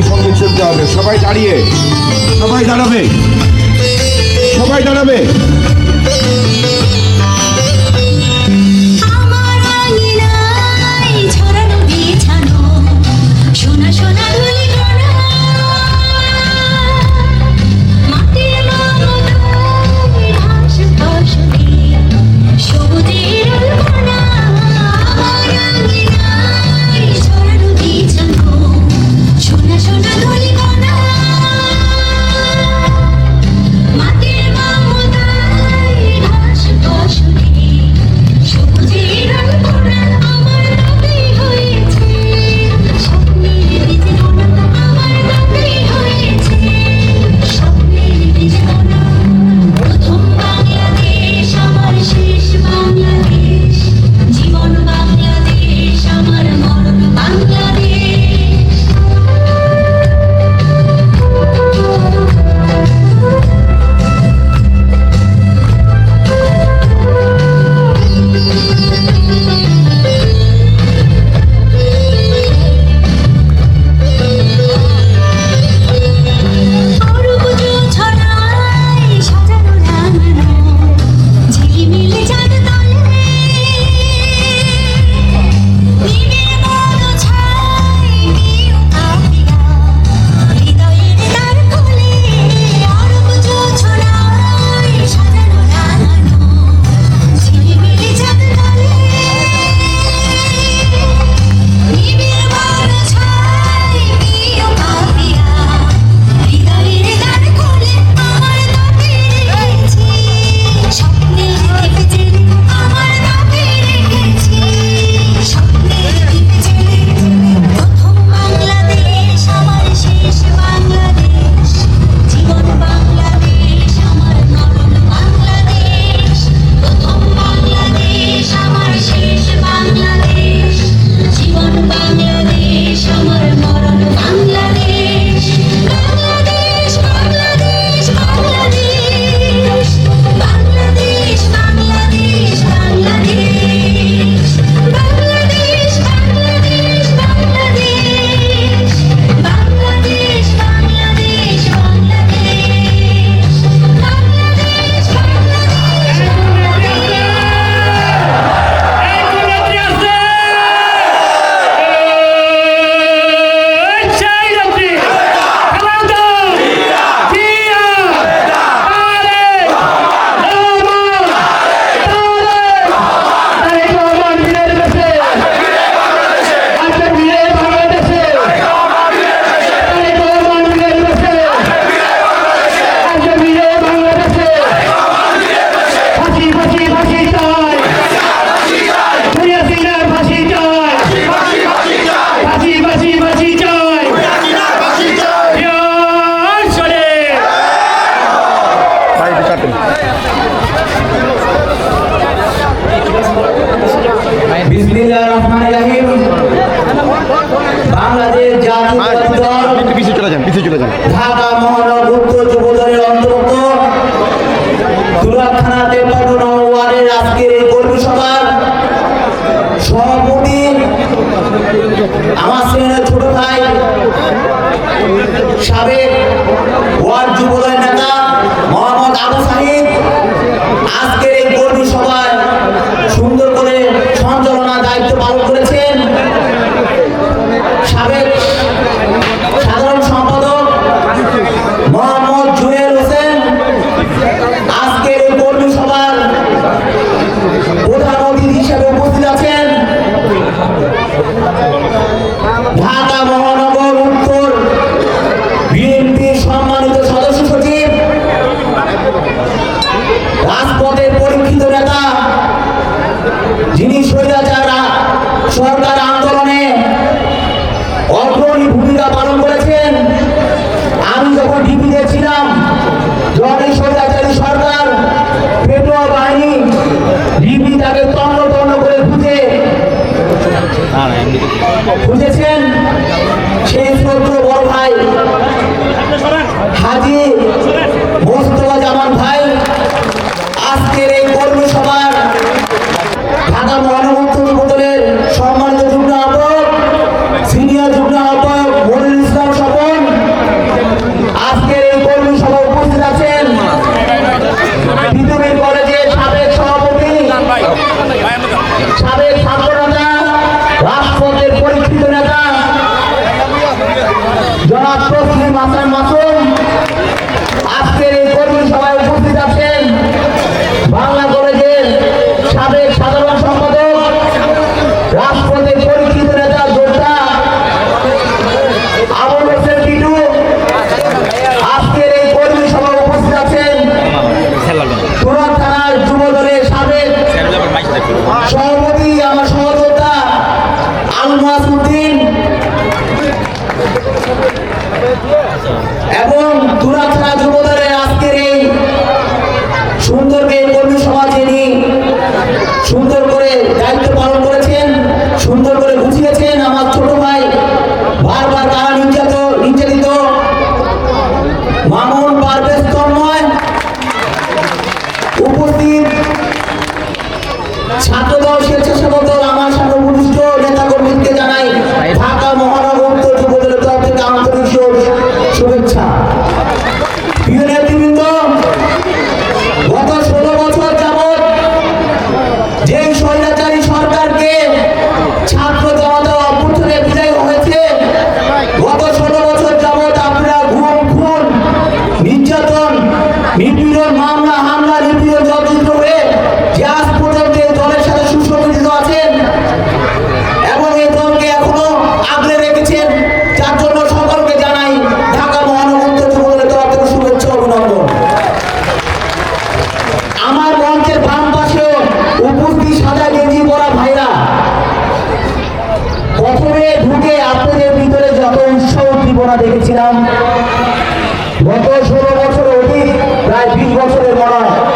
এই সঙ্গে চলতে হবে। সবাই দাঁড়িয়ে। সবাই দাঁড়াবে। সবাই দাঁড়াবে। কোথায় সাবেক খুঁজেছেন সেই শ্রদ্ধ বড় ভাই। হাজি ঘটনা দেখেছিলাম গত ষোলো বছর অধিক প্রায় বিশ বছরের মনে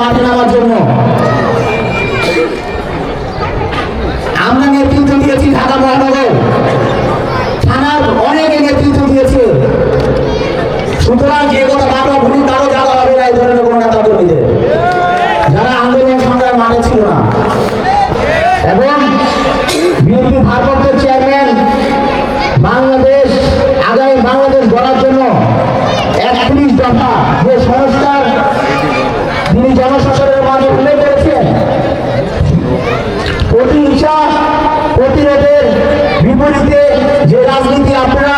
মাঠে নামার জন্য। আমরা নেতৃত্ব দিয়েছি ঢাকা মহানগর। থানার অনেকে নেতৃত্ব দিয়েছে। সুতরাং যে কোনো বাবা ভুলি তারও জায়গা হবে না, এই ধরনের কোনো নেতা কর্মীদের যারা আন্দোলন সংগ্রাম মানে ছিল না। এবং বিএনপি ভারপ্রাপ্ত চেয়ারম্যান বাংলাদেশ, আগামী বাংলাদেশ গড়ার জন্য একত্রিশ দফা যে সংস্কার তিনি জনশাসনের মান উল্লেখ করেছেন ইচ্ছা প্রতিরোধের বিপরীতে যে রাজনীতি আপনারা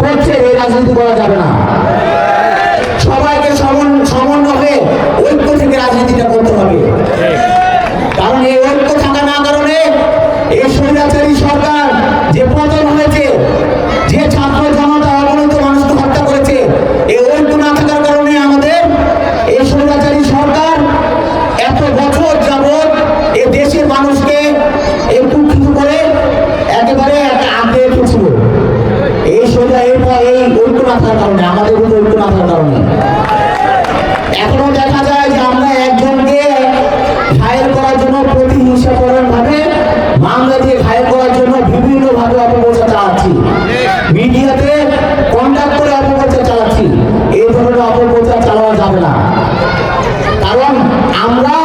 করছেন, এই রাজনীতি করা যাবে না। সবাইকে সমন্বয় হয়ে ঐক্য থেকে রাজনীতিটা করতে হবে। কারণ এই ঐক্য থাকা না কারণে এই স্বৈরাচারী সরকার যে পতন যাবে না। কারণ আমরা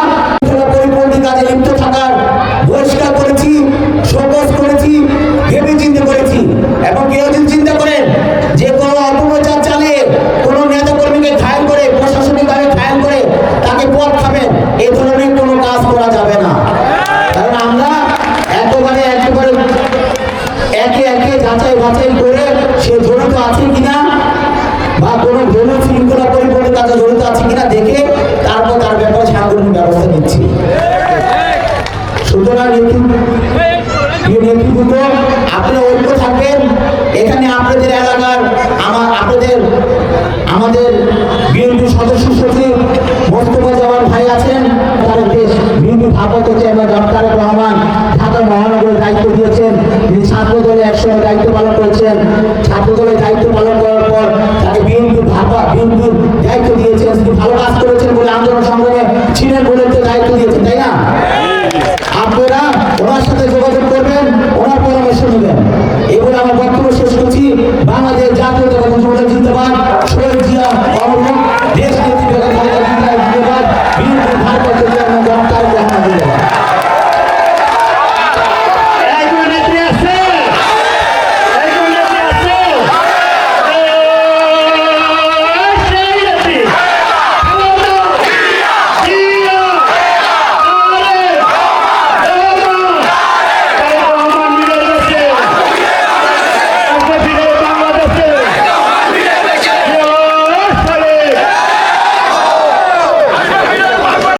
করেছি এবং কেউ চিন্তা যে চালিয়ে করে প্রশাসনিকভাবে করে তাকে খাবেন এই ধরনের কোনো কাজ করা যাবে না। কারণ আমরা একেবারে একে একে যাচাই করে সে জড়িত আছে কিনা নেতৃত্ব আপনারা ঐক্য থাকবেন এখানে আপনাদের এলাকার আমার আপনাদের আমাদের বিএনপি সদস্য সচিব মোস্তফা জামান ভাই আছেন। তার দেশ বিএনপি ভারপ্রাপ্ত চেয়ারম্যান ডক্টর রহমান ঢাকা মহানগরের দায়িত্ব দিয়েছেন, তিনি ছাত্র দলে একসময় দায়িত্ব পালন করেছেন। ছাত্র দলের দায়িত্ব পালন করার পর তাকে বিএনপি ভারপ্রাপ্ত বিএনপির দায়িত্ব দিয়েছেন। তিনি ভালো কাজ করেছেন বলে আন্দোলন সংগ্রামে ছিলেন বলে দায়িত্ব দিয়েছেন, তাই না? আপনারা ওনার সাথে যোগাযোগ করবেন, ওনার পরামর্শ নেবেন। এবার আমার বক্তব্য শেষ করছি। বাংলাদেশ জাতীয় জনতা জিন্দাবাদ শহীদ জিয়া অমর দেশ